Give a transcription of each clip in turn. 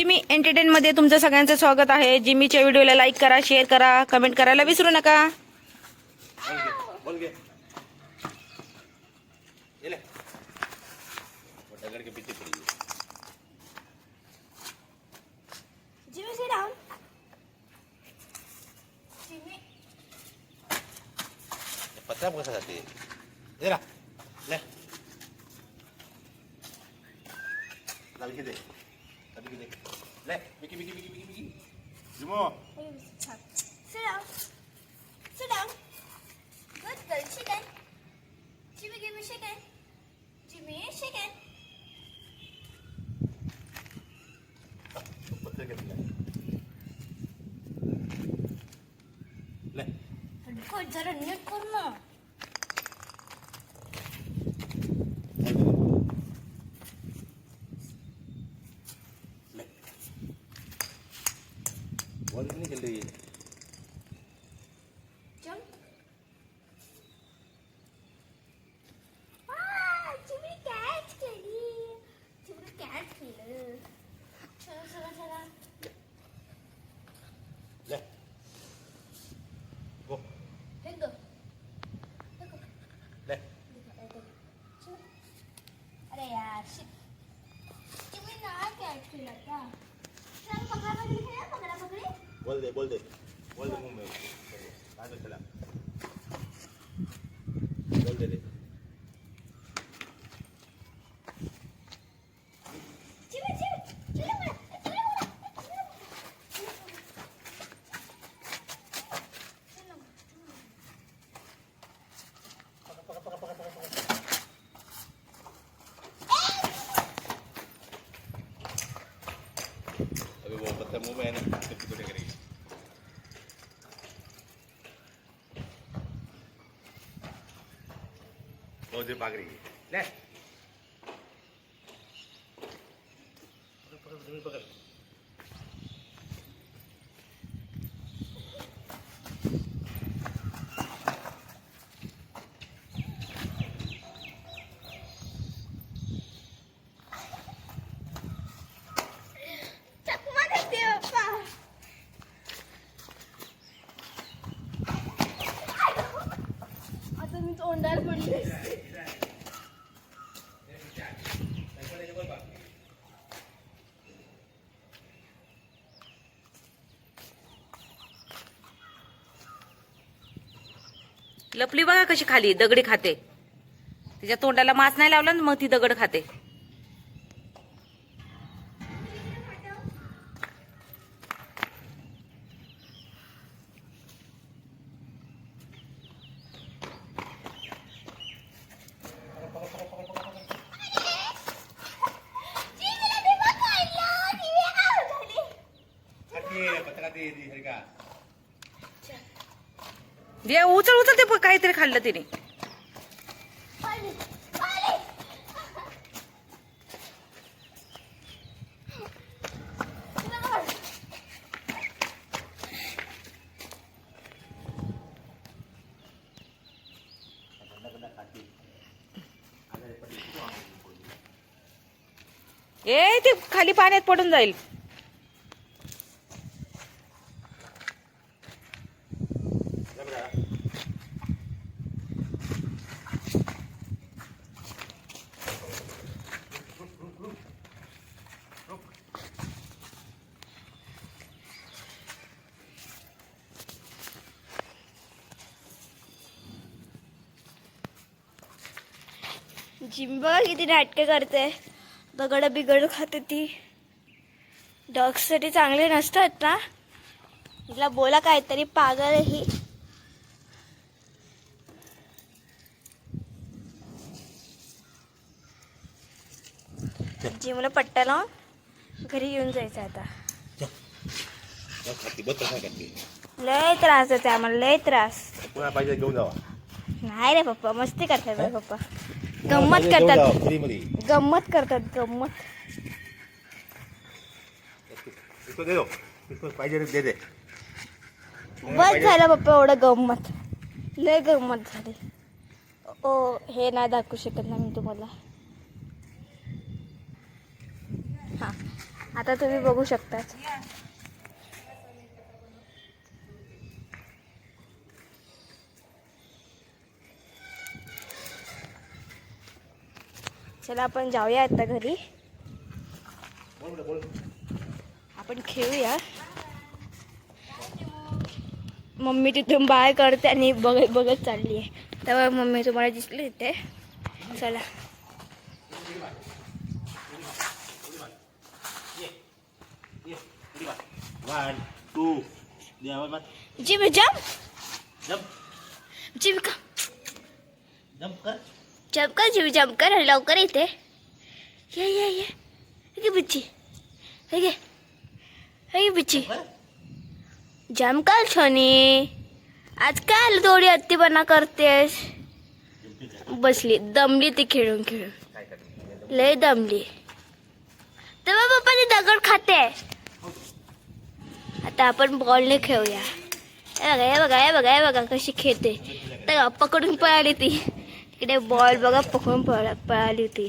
Jimmy एंटरटेनमध्ये तुमचं सगळ्यांचं स्वागत आहे. जिमीच्या व्हिडिओला लाईक करा शेअर करा कमेंट करायला विसरू नका. दे. 네, 미끼 미끼 미끼 미끼 미 끼. 이 모. 수 령. 수 령. 굿굿 시 간. 지미 기미 시 간. 지미 시 간. 못 들겠 네. 네. 걸 저런 일 끊 어. ले अरे यार shit. तुम्ही नाही कॅच केला का चल पकडा पकडी खेळा पकडा पकडी बोल दे बोल दे बोल दे मुंह में कहाँ पे चला बोल दे दे चिवे चिवे चिवे मला चिवे मला अभी वो पत्ता मुंह में है ना तो कितने करेगी लपली बघा कशी खाली दगडी खाते. तिच्या तोंडाला मास नाही लावला ना मग ती दगड खाते मी पकडलं चिवी आउट झाली खाती है पत्ता खाती है दे उचल उचल ते काहीतरी खाल्लं तिने. ए ते खाली पाण्यात पडून जाईल. जिम बघा किती नाटकं करते. दगड बिगड खाते ती. डॉग्ससाठी चांगले नसतात ना? हिला बोला काहीतरी पागल ही. जिमला पट्टा लावून घरी येऊन जायचं आता. लय त्रास देते आम्हाला लय त्रास. पुन्हा पाहिजे घेऊन जावा. नाही रे पप्पा मस्ती करतात रे पप्पा. गंमत करतात. गंमत करतात गंमत. इसको दे दो इसको पाहिजे दे दे. बस झालं पप्पा एवढं गंमत. लय गंमत झाली. ओ हे नाही दाखवू शकत ना मी तुम्हाला. हा. आता तुम्ही बघू शकता चला आपण जाऊया आता घरी. आपण खेळूया. मम्मी तिथून बाय करते आणि बघत बघत चालली आहे. तेव्हा मम्मी तुम्हाला दिसली इथे. चला. वन टू जिम जम जम्प जिम का जम्प कर. जम कर जिम जम कर लवकर येते ये ये ये हे बिच्ची हे घे हे बिच्ची जम कर छोनी आज काय थोडी अत्तीपणा करतेस बसली दमली ती खेळून खेळून लय दमली तेव्हा पप्पा ती दगड खाते आता आपण बॉलने खेळूया हे बघा हे बघा हे बघा हे बघा कशी खेळते तर पकडून पळाली ती। इकडे बॉल बघा पकडून पळा पळाली होती.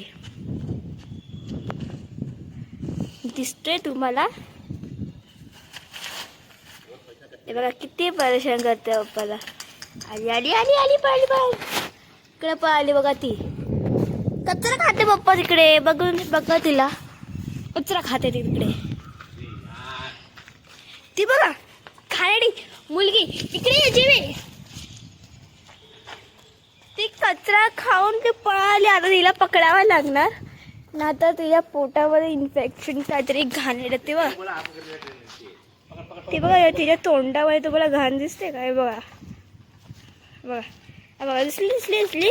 दिसतोय तुम्हाला? हे बघा किती परेशान करते पप्पाला आली आली आली आली पळाली पळाली. इकडे पळाली बघा ती. कचरा खाते पप्पा तिकडे. बघून बघा तिला. कचरा खाते ती तिकडे. ती बघा खाण्याडी मुलगी. इकडे यायची मी ती कचरा खाऊन ते पळाली. आता तिला पकडावं लागणार. ना तर तिच्या पोटावर इन्फेक्शन काहीतरी घाणेड ते बघ. ते बघा तिच्या तोंडामध्ये तुम्हाला घाण दिसते काय बघा. बघा. बघा. दिसली दिसली दिसली.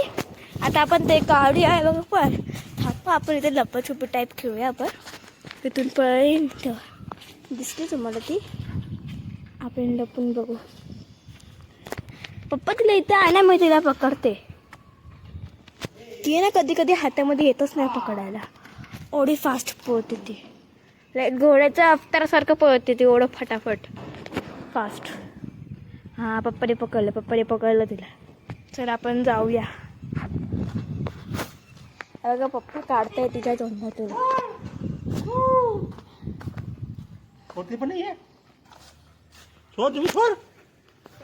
आता आपण ते काढूया. बघा पण. थांबा आपण इथे लपाछुपी टाईप खेळूया आपण. तिथून पळेन. तेव्हा दिसली तुम्हाला ती? आपण लपून बघू. पप्पा तिला इथे आणा मी तिला पकडते. ती ना कधी कधी हातामध्ये येतच नाही पकडायला. एवढी फास्ट पळते ती. लाईक घोड्याच्या अवतारासारखं पळते ती एवढं फटाफट. फास्ट हां पप्पाने पकडलं पप्पाने पकडलं तिला. चल आपण जाऊया. बघा पप्पा काढताय तिच्या तोंडातून. पण नाही तुम्ही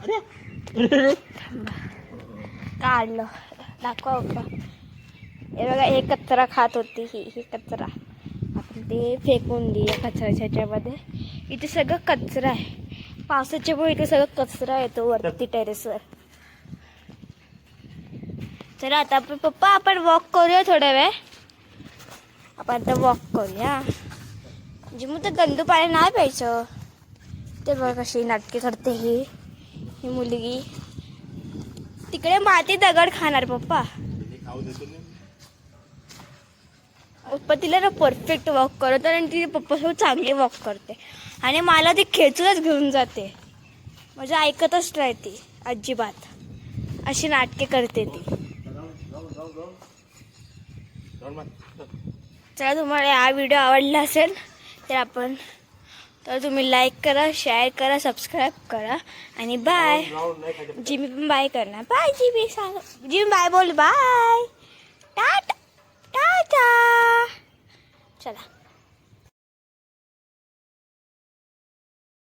अरे. काढलं. दाखवा पप्पा. हे बघा हे कचरा खात होती ही ही कचरा. आपण ते फेकून देऊया कचऱ्याच्या ह्याच्यामध्ये इथे सगळं कचरा आहे. पावसाच्या वेळी इथे सगळं कचरा येतो वरती टेरेसवर. चला आता आपण पप्पा आपण वॉक करूया थोड्या वेळ. आपण आता वॉक करूया. जिमू तर गंदू पाणी नाही प्यायचं. ते बघ कशी नाटके करते ही ही मुलगी. तिकडे माती दगड खाणार पप्पा. खाऊ देतो पप्पा तिला ना परफेक्ट वॉक करत आणि ती पप्पासोबत चांगली वॉक करते. आणि मला ती खेचूनच घेऊन जाते. म्हणजे ऐकतच नाही ती अजिबात. अशी नाटके करते ती. चला तुम्हाला हा व्हिडिओ आवडला असेल तर आपण तर तुम्ही लाईक करा शेअर करा सबस्क्राईब करा. आणि बाय जिमी पण बाय करणार. Bye Jimmy. सांग जिमी बाय बोल. Bye tata tata. चला.